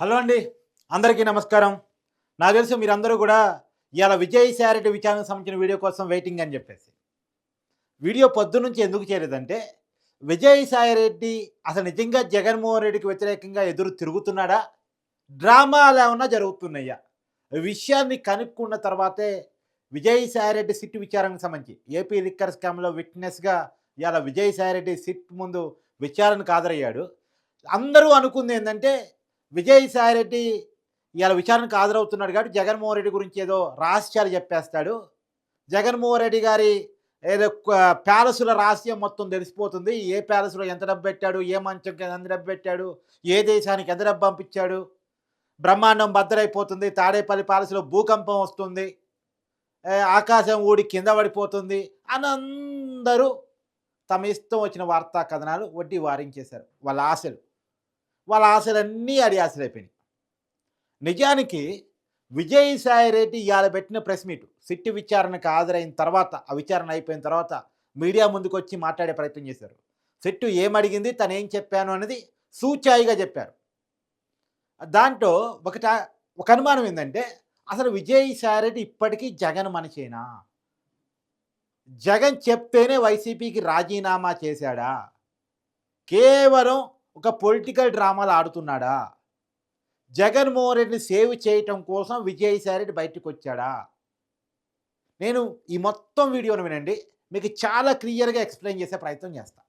Hello అండి. అందరికీ నమస్కారం. నాకు తెలుసు మీరందరూ కూడా ఇవాళ విజయసాయిరెడ్డి విచారణకు సంబంధించిన వీడియో కోసం వెయిటింగ్ అని చెప్పేసి. వీడియో పొద్దు నుంచి ఎందుకు చేయలేదంటే విజయసాయిరెడ్డి అసలు నిజంగా జగన్మోహన్ రెడ్డికి వ్యతిరేకంగా ఎదురు తిరుగుతున్నాడా? డ్రామాలు ఏమన్నా జరుగుతున్నాయా? విషయాన్ని కనుక్కున్న తర్వాతే విజయసాయిరెడ్డి సిట్ విచారణకు సంబంధించి ఏపీ లిక్కర్ స్కామ్లో విట్నెస్గా ఇవాళ విజయసాయిరెడ్డి సిట్ ముందు విచారణకు హాజరయ్యాడు. అందరూ అనుకుంది ఏంటంటే విజయసాయి రెడ్డి ఇలా విచారణకు హాజరవుతున్నాడు కాబట్టి జగన్మోహన్ రెడ్డి గురించి ఏదో రహస్యాలు చెప్పేస్తాడు. జగన్మోహన్ రెడ్డి గారి ఏదో ప్యాలెస్ల రహస్యం మొత్తం తెలిసిపోతుంది. ఏ ప్యాలెస్లో ఎంత డబ్బు పెట్టాడు ఏ మంచంకి ఎంత డబ్బు పెట్టాడు ఏ దేశానికి ఎంత డబ్బు పంపించాడు బ్రహ్మాండం బద్దలైపోతుంది తాడేపల్లి ప్యాలెస్లో భూకంపం వస్తుంది. ఆకాశం ఊడి కింద పడిపోతుంది. అని అందరూ తమ ఇష్టం వచ్చిన వార్తా కథనాలు వడ్డీ వారించేశారు. వాళ్ళ ఆశలు. వాళ్ళ ఆశలన్నీ అడి ఆశలైపోయినాయి అయిపోయినాయి. నిజానికి విజయసాయి రెడ్డి ఇవాళ పెట్టిన ప్రెస్ మీట్ సిట్టి విచారణకు హాజరైన తర్వాత ఆ విచారణ అయిపోయిన తర్వాత మీడియా ముందుకు వచ్చి మాట్లాడే ప్రయత్నం చేశారు. సిట్టు ఏమడిగింది తను ఏం చెప్పాను అనేది సూచాయిగా చెప్పారు. దాంట్లో ఒకట ఒక అనుమానం ఏంటంటే అసలు విజయసాయి రెడ్డి ఇప్పటికీ జగన్ మనిషేనా? జగన్ చెప్తేనే వైసీపీకి రాజీనామా చేశాడా? కేవలం ఒక పొలిటికల్ డ్రామాలు ఆడుతున్నాడా? జగన్మోహన్ రెడ్డిని సేవ్ చేయటం కోసం విజయసాయి రెడ్డి బయటకు వచ్చాడా నేను ఈ మొత్తం వీడియోను వినండి. మీకు చాలా క్లియర్గా ఎక్స్ప్లెయిన్ చేసే ప్రయత్నం చేస్తా.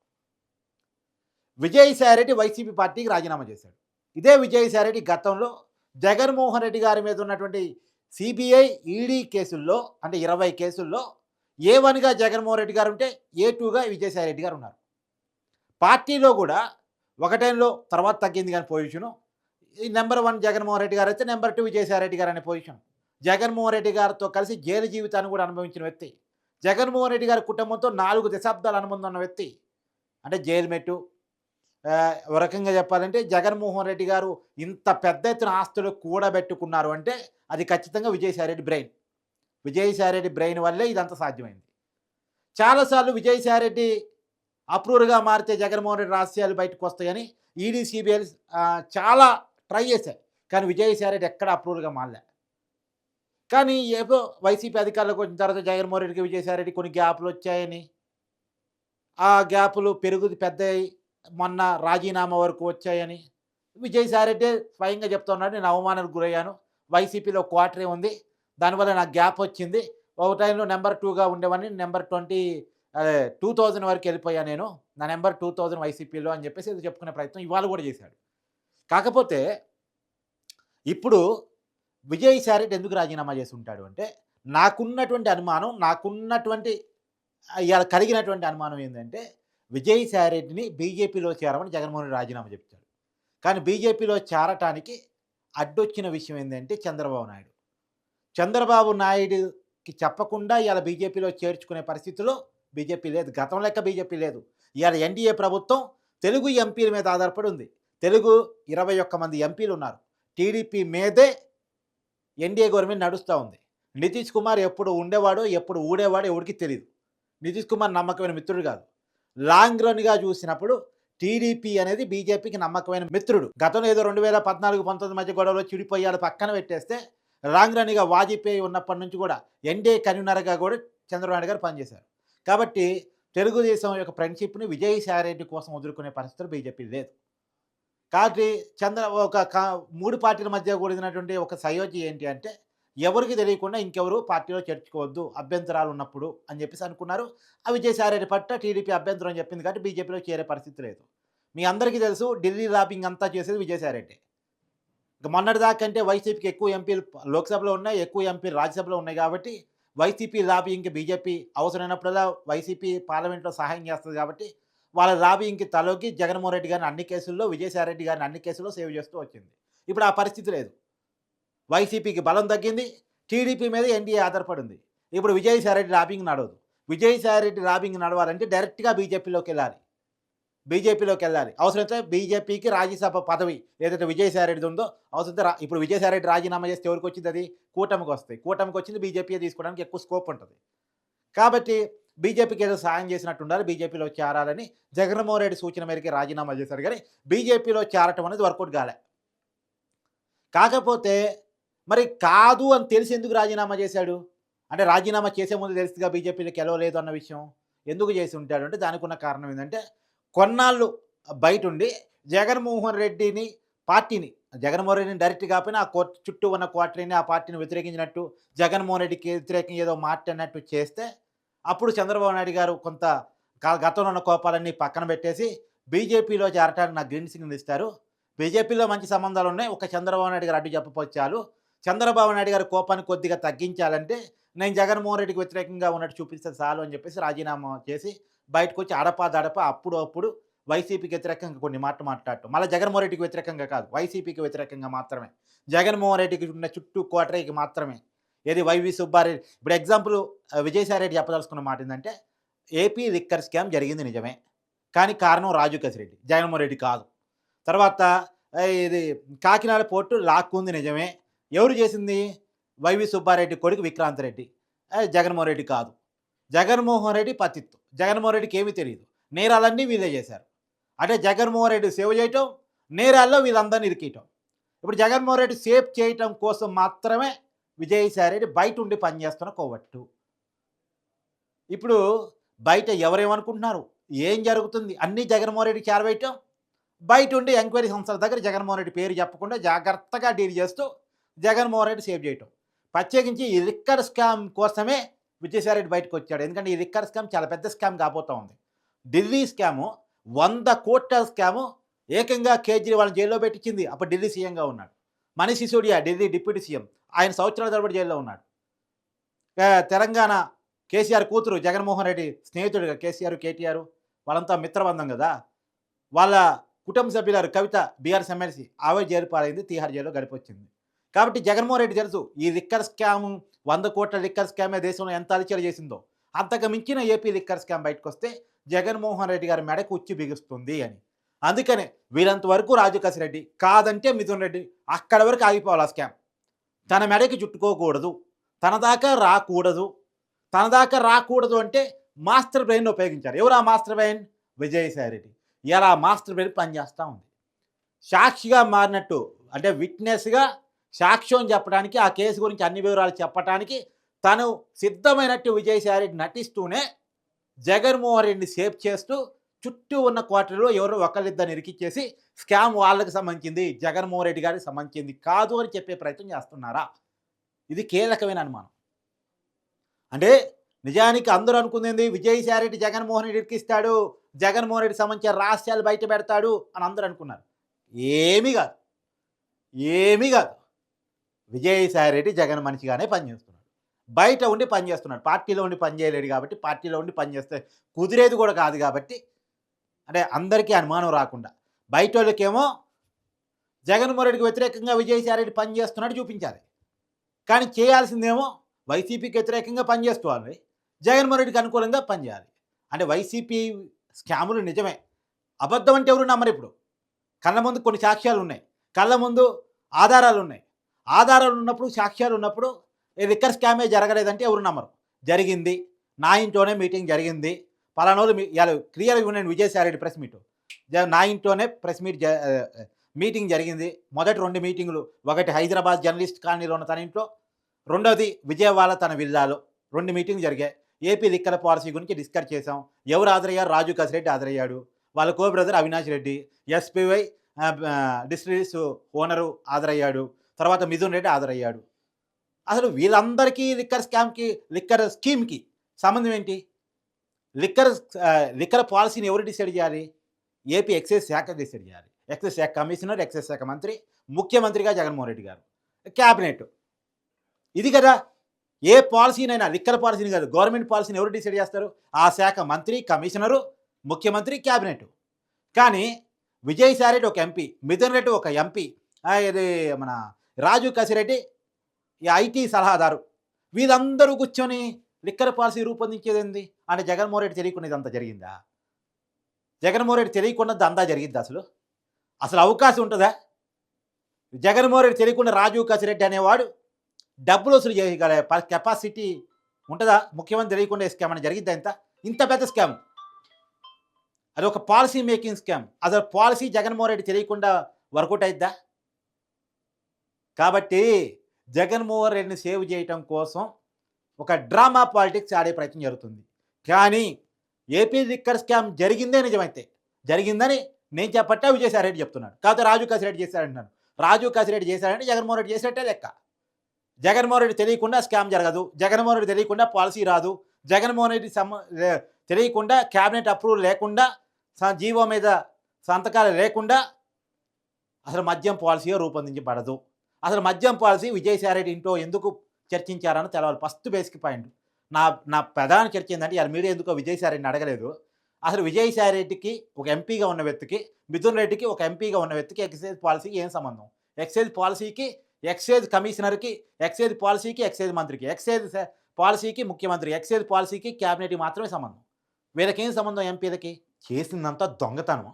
విజయసాయి రెడ్డి వైసీపీ పార్టీకి రాజీనామా చేశాడు. ఇదే విజయసాయి రెడ్డి గతంలో జగన్మోహన్ రెడ్డి గారి మీద ఉన్నటువంటి సిబిఐ ఈడీ కేసుల్లో అంటే ఇరవై కేసుల్లో ఏ వన్గా జగన్మోహన్ రెడ్డి గారు ఉంటే ఏ టూగా విజయసాయి రెడ్డి గారు ఉన్నారు. పార్టీలో కూడా ఒక టైంలో తర్వాత తగ్గింది కానీ పొజిషను ఈ నెంబర్ వన్ జగన్మోహన్ రెడ్డి గారు అయితే నెంబర్ టూ విజయసాయి రెడ్డి గారు అనే పొజిషన్ జగన్మోహన్ రెడ్డి గారితో కలిసి జైలు జీవితాన్ని కూడా అనుభవించిన వ్యక్తి. జగన్మోహన్ రెడ్డి గారి కుటుంబంతో నాలుగు దశాబ్దాల అనుబంధం ఉన్న వ్యక్తి. అంటే జైలు మెట్టు. ఒక రకంగా చెప్పాలంటే జగన్మోహన్ రెడ్డి గారు ఇంత పెద్ద ఎత్తున ఆస్తులు కూడబెట్టుకున్నారు అంటే అది ఖచ్చితంగా విజయసాయిరెడ్డి బ్రెయిన్ విజయసాయిరెడ్డి బ్రెయిన్ వల్లే ఇదంతా సాధ్యమైంది. చాలాసార్లు విజయసాయిరెడ్డి అప్రూవర్గా అప్రూవ్గా మారితే జగన్మోహన్ రెడ్డి రహస్యాలు బయటకు వస్తాయని ఈడీ సిబిఐ చాలా ట్రై చేశాయి కానీ విజయసాయి రెడ్డి ఎక్కడ అప్రూవ్గా మారలే. కానీ ఏదో వైసీపీ అధికారులకు వచ్చిన తర్వాత జగన్మోహన్ రెడ్డికి విజయసాయి రెడ్డి కొన్ని గ్యాపులు వచ్చాయని ఆ గ్యాపులు పెరుగు పెద్దయి మొన్న రాజీనామా వరకు వచ్చాయని విజయసాయి రెడ్డి స్వయంగా చెప్తున్నాడు నేను అవమానానికి గురయ్యాను. వైసీపీలో క్వార్టరే ఉంది. దానివల్ల నాకు గ్యాప్ వచ్చింది. ఒక టైంలో నెంబర్ టూగా ఉండేవాడిని. నెంబర్ ట్వంటీ అదే టూ థౌజండ్ వరకు వెళ్ళిపోయా నేను నా నెంబర్ టూ థౌజండ్ వైసీపీలో అని చెప్పేసి ఇది చెప్పుకునే ప్రయత్నం ఇవాళ కూడా చేశాడు. కాకపోతే ఇప్పుడు విజయసాయి రెడ్డి ఎందుకు రాజీనామా చేసి ఉంటాడు అంటే నాకున్నటువంటి అనుమానం నాకున్నటువంటి ఇవాళ కలిగినటువంటి అనుమానం ఏంటంటే విజయసాయి రెడ్డిని బీజేపీలో చేరమని జగన్మోహన్ రెడ్డి రాజీనామా చెప్తాడు. కానీ బీజేపీలో చేరటానికి అడ్డొచ్చిన విషయం ఏంటంటే చంద్రబాబు నాయుడు. చంద్రబాబు నాయుడుకి చెప్పకుండా ఇవాళ బీజేపీలో చేర్చుకునే పరిస్థితిలో బీజేపీ లేదు. గతం లెక్క బీజేపీ లేదు. ఇవాళ ఎన్డీఏ ప్రభుత్వం తెలుగు ఎంపీల మీద ఆధారపడి ఉంది. తెలుగు ఇరవై ఒక్క మంది ఎంపీలు ఉన్నారు. టీడీపీ మీదే ఎన్డీఏ గవర్నమెంట్ నడుస్తూ ఉంది. నితీష్ కుమార్ ఎప్పుడు ఉండేవాడో ఎప్పుడు ఊడేవాడో ఎవరికి తెలియదు నితీష్ కుమార్ నమ్మకమైన మిత్రుడు కాదు. లాంగ్ రన్గా చూసినప్పుడు టీడీపీ అనేది బీజేపీకి నమ్మకమైన మిత్రుడు. గతంలో ఏదో రెండు వేల పద్నాలుగు పంతొమ్మిది మధ్య గొడవలో చిడిపోయాడు పక్కన పెట్టేస్తే లాంగ్ రన్గా వాజ్పేయి ఉన్నప్పటి నుంచి కూడా ఎన్డీఏ కన్వీనర్గా కూడా చంద్రబాబు నాయుడు గారు పనిచేశారు. కాబట్టి తెలుగుదేశం యొక్క ఫ్రెండ్షిప్ని విజయ్ రెడ్డి కోసం వదులుకునే పరిస్థితులు బీజేపీ లేదు. కాబట్టి చంద్ర ఒక మూడు పార్టీల మధ్య కూడినటువంటి ఒక సయోధ్య ఏంటి అంటే ఎవరికి తెలియకుండా ఇంకెవరు పార్టీలో చేర్చుకోవద్దు అభ్యంతరాలు ఉన్నప్పుడు అని చెప్పేసి అనుకున్నారు. ఆ విజయసాయిరెడ్డి పట్ల టీడీపీ అభ్యంతరం చెప్పింది కాబట్టి బీజేపీలో చేరే పరిస్థితి లేదు. మీ అందరికీ తెలుసు ఢిల్లీ లాబింగ్ అంతా చేసేది విజయసాయిరెడ్డి ఇక మొన్నటిదాకా అంటే వైసీపీకి ఎక్కువ ఎంపీలు లోక్సభలో ఉన్నాయి ఎక్కువ ఎంపీలు రాజ్యసభలో ఉన్నాయి కాబట్టి వైసీపీ లాబింగ్కి బీజేపీ అవసరమైనప్పుడల్లా వైసీపీ పార్లమెంట్లో సహాయం చేస్తుంది కాబట్టి వాళ్ళ లాబింగ్కి తలోకి జగన్మోహన్ రెడ్డి గారిని అన్ని కేసుల్లో విజయసాయి రెడ్డి గారిని అన్ని కేసుల్లో సేవ్ చేస్తూ వచ్చింది. ఇప్పుడు ఆ పరిస్థితి లేదు. వైసీపీకి బలం తగ్గింది టీడీపీ మీద ఎన్డీఏ ఆధారపడింది. ఇప్పుడు విజయసాయి రెడ్డి లాబింగ్ నడవదు విజయసాయి రెడ్డి లాబింగ్ నడవాలంటే డైరెక్ట్గా బీజేపీలోకి వెళ్ళాలి. బీజేపీలోకి వెళ్ళాలి. అవసరమైతే బీజేపీకి రాజ్యసభ పదవి ఏదైతే విజయసాయిరెడ్డి ఉందో అవసరమైతే ఇప్పుడు విజయసాయిరెడ్డి రాజీనామా చేస్తే ఎవరికి వచ్చింది అది? కూటమికి వస్తాయి. కూటమికి వచ్చింది బీజేపీ తీసుకోవడానికి ఎక్కువ స్కోప్ ఉంటుంది. కాబట్టి బీజేపీకి ఏదో సాయం చేసినట్టు ఉండాలి బీజేపీలో చేరాలని జగన్మోహన్ రెడ్డి సూచన మేరకు రాజీనామా చేశారు కానీ బీజేపీలో చేరటం అనేది వర్కౌట్ కాలే. కాకపోతే మరి కాదు అని తెలిసి ఎందుకు రాజీనామా చేశాడు? అంటే రాజీనామా చేసే ముందు తెలుసుగా బీజేపీలో గెలవలేదు అన్న విషయం. ఎందుకు చేసి ఉంటాడు? అంటే దానికి ఉన్న కారణం ఏంటంటే కొన్నాళ్ళు బయట ఉండి జగన్మోహన్ రెడ్డిని పార్టీని జగన్మోహన్ రెడ్డిని డైరెక్ట్ కాకపోయినా ఆ కోర్టు చుట్టూ ఉన్న క్వార్టరీని ఆ పార్టీని వ్యతిరేకించినట్టు జగన్మోహన్ రెడ్డికి వ్యతిరేకంగా ఏదో మాట్లాడినట్టు చేస్తే అప్పుడు చంద్రబాబు నాయుడు గారు కొంత గతంలో ఉన్న కోపాలన్నీ పక్కన పెట్టేసి బీజేపీలో చేరటానికి నాకు గ్రీన్ సిగ్నల్ ఇస్తారు. బీజేపీలో మంచి సంబంధాలు ఉన్నాయి. ఒక చంద్రబాబు నాయుడు గారు అడ్డు చెప్పపచ్చాలు. చంద్రబాబు నాయుడు గారి కోపాన్ని కొద్దిగా తగ్గించాలంటే నేను జగన్మోహన్ రెడ్డికి వ్యతిరేకంగా ఉన్నట్టు చూపిస్తే చాలు అని చెప్పేసి రాజీనామా చేసి బయటకు వచ్చి అడపా దడప అప్పుడు అప్పుడు వైసీపీకి వ్యతిరేకంగా కొన్ని మాటలు మాట్లాడటం. మళ్ళీ జగన్మోహన్ రెడ్డికి వ్యతిరేకంగా కాదు వైసీపీకి వ్యతిరేకంగా మాత్రమే. జగన్మోహన్ రెడ్డికి ఉన్న చుట్టూ కోటరీకి మాత్రమే. ఏది వైవి సుబ్బారెడ్డి ఇప్పుడు ఎగ్జాంపుల్ విజయసాయిరెడ్డి చెప్పదలుచుకున్న మాట ఏంటంటే ఏపీ లిక్కర్ స్కామ్ జరిగింది నిజమే కానీ కారణం రాజు కసిరెడ్డి జగన్మోహన్ రెడ్డి కాదు. తర్వాత ఇది కాకినాడ పోర్టు లాక్కుంది నిజమే ఎవరు చేసింది? వైవి సుబ్బారెడ్డి కొడుకు విక్రాంత్ రెడ్డి జగన్మోహన్ రెడ్డి కాదు. జగన్మోహన్ రెడ్డి పతిత్తు. జగన్మోహన్ రెడ్డికి ఏమీ తెలియదు నేరాలన్నీ వీళ్ళే చేశారు. అంటే జగన్మోహన్ రెడ్డి సేవ్ చేయటం నేరాల్లో వీళ్ళందరినీ ఇరికియటం. ఇప్పుడు జగన్మోహన్ రెడ్డి సేవ్ చేయటం కోసం మాత్రమే విజయసాయి రెడ్డి బయట ఉండి పనిచేస్తున్న కోవట్టు. ఇప్పుడు బయట ఎవరేమనుకుంటున్నారు? ఏం జరుగుతుంది? అన్నీ జగన్మోహన్ రెడ్డి చేరవేయటం. బయట ఉండి ఎంక్వైరీ సంస్థల దగ్గర జగన్మోహన్ రెడ్డి పేరు చెప్పకుండా జాగ్రత్తగా డీల్ చేస్తూ జగన్మోహన్ రెడ్డి సేవ్ చేయటం. ప్రత్యేకించి ఈ లిక్కర్ స్కామ్ కోసమే విజయసాయి బయటకు వచ్చాడు. ఎందుకంటే ఈ రిక్కర్ స్కామ్ చాలా పెద్ద స్కామ్ కాబోతా ఉంది. ఢిల్లీ స్కాము వంద కోట్ల స్కాము ఏకంగా కేజ్రీవాల్ జైల్లో పెట్టించింది. అప్పుడు ఢిల్లీ సీఎంగా ఉన్నాడు. Manish Sisodia Delhi deputy CM. ఆయన సంవత్సరాల తరబడి జైల్లో ఉన్నాడు. తెలంగాణ కేసీఆర్ కూతురు జగన్మోహన్ రెడ్డి స్నేహితుడుగా కేసీఆర్ కేటీఆర్ వాళ్ళంతా మిత్రబంధం కదా? వాళ్ళ కుటుంబ సభ్యులారు కవిత బీఆర్ఎస్ ఎమ్మెల్సీ ఆవే జైలు పాలైంది తీహార్ జైల్లో గడిపొచ్చింది. కాబట్టి జగన్మోహన్ రెడ్డి తెలుసు ఈ రిక్కర్ స్కామ్ వంద కోట్ల లిక్కర్ స్కామే దేశంలో ఎంత అలిచడి చేసిందో? అంతకు మించిన ఏపీ లిక్కర్ స్కామ్ బయటకు వస్తే జగన్మోహన్ రెడ్డి గారి మెడకు ఉచ్చి బిగుస్తుంది అని. అందుకనే వీరంత వరకు రాజు రెడ్డి కాదంటే మిథున్ రెడ్డి అక్కడ వరకు ఆగిపోవాలి ఆ స్కామ్. తన మెడకి చుట్టుకోకూడదు. తన దాకా రాకూడదు. తన దాకా రాకూడదు అంటే మాస్టర్ బ్రెయిన్ ఉపయోగించారు ఎవరు ఆ మాస్టర్ బ్రెయిన్? విజయసాయి రెడ్డి ఇలా మాస్టర్ బ్రెయిన్ పనిచేస్తూ ఉంది. సాక్షిగా మారినట్టు అంటే విట్నెస్గా సాక్ష్యం చెప్పడానికి ఆ కేసు గురించి అన్ని వివరాలు చెప్పడానికి తను సిద్ధమైనట్టు విజయసాయి రెడ్డి నటిస్తూనే జగన్మోహన్ రెడ్డిని సేఫ్ చేస్తూ చుట్టూ ఉన్న క్వార్టర్లో ఎవరో ఒకళ్ళిద్దరిని ఇరికిచ్చేసి స్కామ్ వాళ్ళకి సంబంధించింది జగన్మోహన్ రెడ్డి గారికి సంబంధించింది కాదు అని చెప్పే ప్రయత్నం చేస్తున్నారా? ఇది కీలకమైన అనుమానం. అంటే నిజానికి అందరూ అనుకుంది విజయసాయి రెడ్డి జగన్మోహన్ రెడ్డి ఇరికిస్తాడు జగన్మోహన్ రెడ్డి సంబంధించిన రహస్యాలు బయట పెడతాడు అని అందరూ అనుకున్నారు. ఏమీ కాదు. ఏమీ కాదు. విజయసాయి రెడ్డి జగన్ మనిషిగానే పనిచేస్తున్నాడు. బయట ఉండి పనిచేస్తున్నాడు. పార్టీలో ఉండి పనిచేయలేడు కాబట్టి పార్టీలో ఉండి పనిచేస్తే కుదిరేది కూడా కాదు కాబట్టి అంటే అందరికీ అనుమానం రాకుండా. బయట వాళ్ళకేమో జగన్మోహన్ రెడ్డికి వ్యతిరేకంగా విజయసాయి రెడ్డి పనిచేస్తున్నాడు చూపించాలి. కానీ చేయాల్సిందేమో వైసీపీకి వ్యతిరేకంగా పనిచేసుకోవాలి జగన్మోహన్ రెడ్డికి అనుకూలంగా పనిచేయాలి. అంటే వైసీపీ స్కాములు నిజమే. అబద్ధం అంటే ఎవరు నమ్మరు ఇప్పుడు. కళ్ళ ముందు కొన్ని సాక్ష్యాలు ఉన్నాయి. కళ్ళ ముందు ఆధారాలు ఉన్నాయి. ఆధారాలు ఉన్నప్పుడు సాక్ష్యాలు ఉన్నప్పుడు ఈ స్కామే జరగలేదంటే ఎవరు నమ్మరు. జరిగింది నా ఇంట్లోనే మీటింగ్ జరిగింది పలానోళ్ళు మీ ఇవాళ క్లియర్గా ఉన్నాను విజయసాయిరెడ్డి ప్రెస్ మీట్. నా ఇంట్లోనే ప్రెస్ మీట్ మీటింగ్ జరిగింది. మొదటి రెండు మీటింగులు ఒకటి హైదరాబాద్ జర్నలిస్ట్ కాలనీలో ఉన్న తన ఇంట్లో రెండోది విజయవాడ తన విల్లాలో. రెండు మీటింగ్ జరిగాయి. ఏపీ లిక్కల పాలసీ గురించి డిస్కస్ చేసాం ఎవరు హాజరయ్యారు? రాజు కసిరెడ్డి హాజరయ్యాడు. వాళ్ళ co brother Avinash Reddy SPY districts owner హాజరయ్యాడు. తర్వాత మిథున్ రెడ్డి హాజరయ్యాడు. అసలు వీళ్ళందరికీ లిక్కర్ స్కామ్కి లిక్కర్ స్కీమ్కి సంబంధం ఏంటి? లిక్కర్ లిక్కర్ పాలసీని ఎవరు డిసైడ్ చేయాలి? ఏపీ ఎక్సైజ్ శాఖ డిసైడ్ చేయాలి. ఎక్సైజ్ శాఖ కమిషనర్ ఎక్సైజ్ శాఖ మంత్రి ముఖ్యమంత్రిగా జగన్మోహన్ రెడ్డి గారు. క్యాబినెట్. ఇది కదా ఏ పాలసీనైనా లిక్కర్ పాలసీని కాదు గవర్నమెంట్ పాలసీని ఎవరు డిసైడ్ చేస్తారు? ఆ శాఖ మంత్రి కమిషనరు ముఖ్యమంత్రి క్యాబినెట్. కానీ విజయసాయి రెడ్డి ఒక ఎంపీ మిథున్ రెడ్డి ఒక ఎంపీ ఇది మన రాజు కసిరెడ్డి ఈ ఐటీ సలహాదారు. వీళ్ళందరూ కూర్చొని లిక్కర్ పాలసీ రూపొందించేది ఏంది అంటే జగన్మోహన్ రెడ్డి తెలియకుండా ఇదంతా జరిగిందా? జగన్మోహన్ రెడ్డి తెలియకుండా అంతా జరిగింది అసలు? అసలు అవకాశం ఉంటుందా? జగన్మోహన్ రెడ్డి తెలియకుండా రాజు కసిరెడ్డి అనేవాడు డబ్బులు వసూలు చేయగల ప- కెపాసిటీ ఉంటుందా? ముఖ్యమంత్రి తెలియకుండా ఈ స్కామ్ అని జరిగిద్దా ఇంత? ఇంత పెద్ద స్కామ్. అది ఒక పాలసీ మేకింగ్ స్కామ్. అసలు పాలసీ జగన్మోహన్ రెడ్డి తెలియకుండా వర్కౌట్ అయిద్దా? కాబట్టి జగన్మోహన్ రెడ్డిని సేవ్ చేయటం కోసం ఒక డ్రామా పాలిటిక్స్ ఆడే ప్రయత్నం జరుగుతుంది. కానీ ఏపీ లిక్కర్ స్కామ్ జరిగిందే నిజమైతే జరిగిందని నేను చెప్పట్టే విజయసాయిరెడ్డి చెప్తున్నాడు. కాకపోతే రాజు కాసిరెడ్డి చేశాడంటున్నాను రాజు కాసిరెడ్డి చేశాడంటే జగన్మోహన్ రెడ్డి చేసినట్టే లెక్క. జగన్మోహన్ రెడ్డి తెలియకుండా స్కామ్ జరగదు. జగన్మోహన్ రెడ్డి తెలియకుండా పాలసీ రాదు. జగన్మోహన్ రెడ్డి సమ తెలియకుండా క్యాబినెట్ అప్రూవల్ లేకుండా స- జీవో మీద సంతకాలు లేకుండా అసలు మద్యం పాలసీగా రూపొందించబడదు. అసలు మద్యం పాలసీ విజయసాయిరెడ్డి ఇంట్లో ఎందుకు చర్చించారని తెలవాలి. First basic point. నా నా ప్రధాన చర్చ ఏంటంటే ఇలా మీడియా ఎందుకో విజయసాయిరెడ్డిని అడగలేదు. అసలు విజయసాయిరెడ్డికి ఒక ఎంపీగా ఉన్న వ్యక్తికి మిథున్ రెడ్డికి ఒక ఎంపీగా ఉన్న వ్యక్తికి ఎక్సైజ్ పాలసీకి ఏం సంబంధం? ఎక్సైజ్ పాలసీకి ఎక్సైజ్ కమిషనర్కి ఎక్సైజ్ పాలసీకి ఎక్సైజ్ మంత్రికి. ఎక్సైజ్ పాలసీకి ముఖ్యమంత్రి ఎక్సైజ్ పాలసీకి క్యాబినెట్కి మాత్రమే సంబంధం. వీళ్ళకేం సంబంధం ఎంపీలకి చేసిందంతా దొంగతనం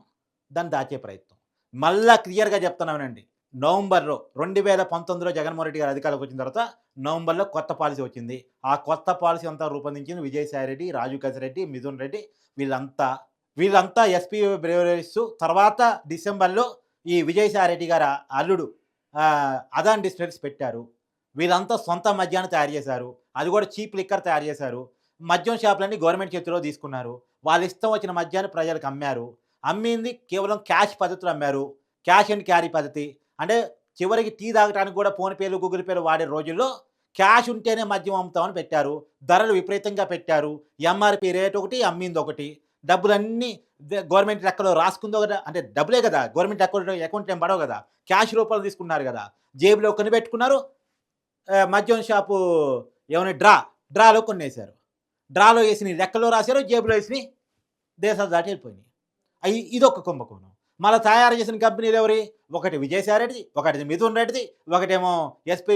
దాన్ని దాచే ప్రయత్నం. మళ్ళా క్లియర్గా చెప్తున్నానండి. నవంబర్లో రెండు వేల పంతొమ్మిదిలో జగన్మోహన్ రెడ్డి గారు అధికారులకు వచ్చిన తర్వాత నవంబర్లో కొత్త పాలసీ వచ్చింది. ఆ కొత్త పాలసీ అంతా రూపొందించింది విజయసాయి రెడ్డి రాజు కసిరెడ్డి మిథున్ రెడ్డి వీళ్ళంతా. వీళ్ళంతా ఎస్పీ బ్రేవరీస్ తర్వాత డిసెంబర్లో ఈ విజయసాయి రెడ్డి గారు అల్లుడు అదాన్ డిస్టిలరీస్ పెట్టారు. వీళ్ళంతా సొంత మద్యాన్ని తయారు చేశారు. అది కూడా చీప్ లిక్కర్ తయారు చేశారు. మద్యం షాపులన్నీ గవర్నమెంట్ చేతిలో తీసుకున్నారు. వాళ్ళ ఇష్టం వచ్చిన మద్యాన్ని ప్రజలకు అమ్మారు. అమ్మింది కేవలం క్యాష్ పద్ధతిలో అమ్మారు. క్యాష్ అండ్ క్యారీ పద్ధతి. అంటే చివరికి టీ తాగడానికి కూడా ఫోన్పేలు గూగుల్ పేలు వాడే రోజుల్లో క్యాష్ ఉంటేనే మద్యం అమ్ముతామని పెట్టారు. ధరలు విపరీతంగా పెట్టారు. ఎంఆర్పి రేట్ ఒకటి అమ్మింది ఒకటి. డబ్బులన్నీ గవర్నమెంట్ లెక్కలో రాసుకుందో కదా అంటే డబ్బులే కదా. గవర్నమెంట్ అకౌంట్ అకౌంట్ ఏం పడవు కదా. క్యాష్ రూపాయలు తీసుకున్నారు కదా. జేబులో కొన్ని పెట్టుకున్నారు. మద్యం షాపు ఏమైనా డ్రా డ్రాలో కొన్నేశారు డ్రాలో వేసిన లెక్కలో రాశారు జేబులో వేసి దేశాలు దాటి వెళ్ళిపోయినాయి. అయి ఇదొక కుంభకోణం. మళ్ళీ తయారు చేసిన కంపెనీలు ఎవరి? ఒకటి విజయసాయి రెడ్డిది ఒకటి మిథున్ రెడ్డిది ఒకటేమో ఎస్పీ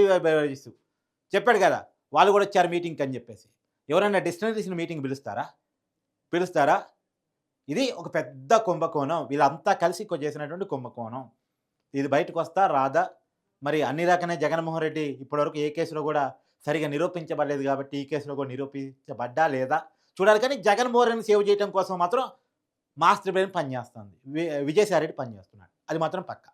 చెప్పాడు కదా వాళ్ళు కూడా వచ్చారు మీటింగ్కి అని చెప్పేసి. ఎవరైనా డిస్టనరీస్ని మీటింగ్ పిలుస్తారా? పిలుస్తారా? ఇది ఒక పెద్ద కుంభకోణం. వీళ్ళంతా కలిసి చేసినటువంటి కుంభకోణం. ఇది బయటకు వస్తా రాదా? మరి అన్ని రకమైన జగన్మోహన్ రెడ్డి ఇప్పటివరకు ఏ కేసులో కూడా సరిగా నిరూపించబడలేదు కాబట్టి ఈ కేసులో కూడా నిరూపించబడ్డా లేదా? చూడాలి కానీ జగన్మోహన్ రెడ్డిని సేవ్ చేయడం కోసం మాత్రం మాస్టర్ బ్రెయిన్ పనిచేస్తుంది. వి- విజయసాయి రెడ్డి పనిచేస్తున్నాడు. అది మాత్రం పక్క.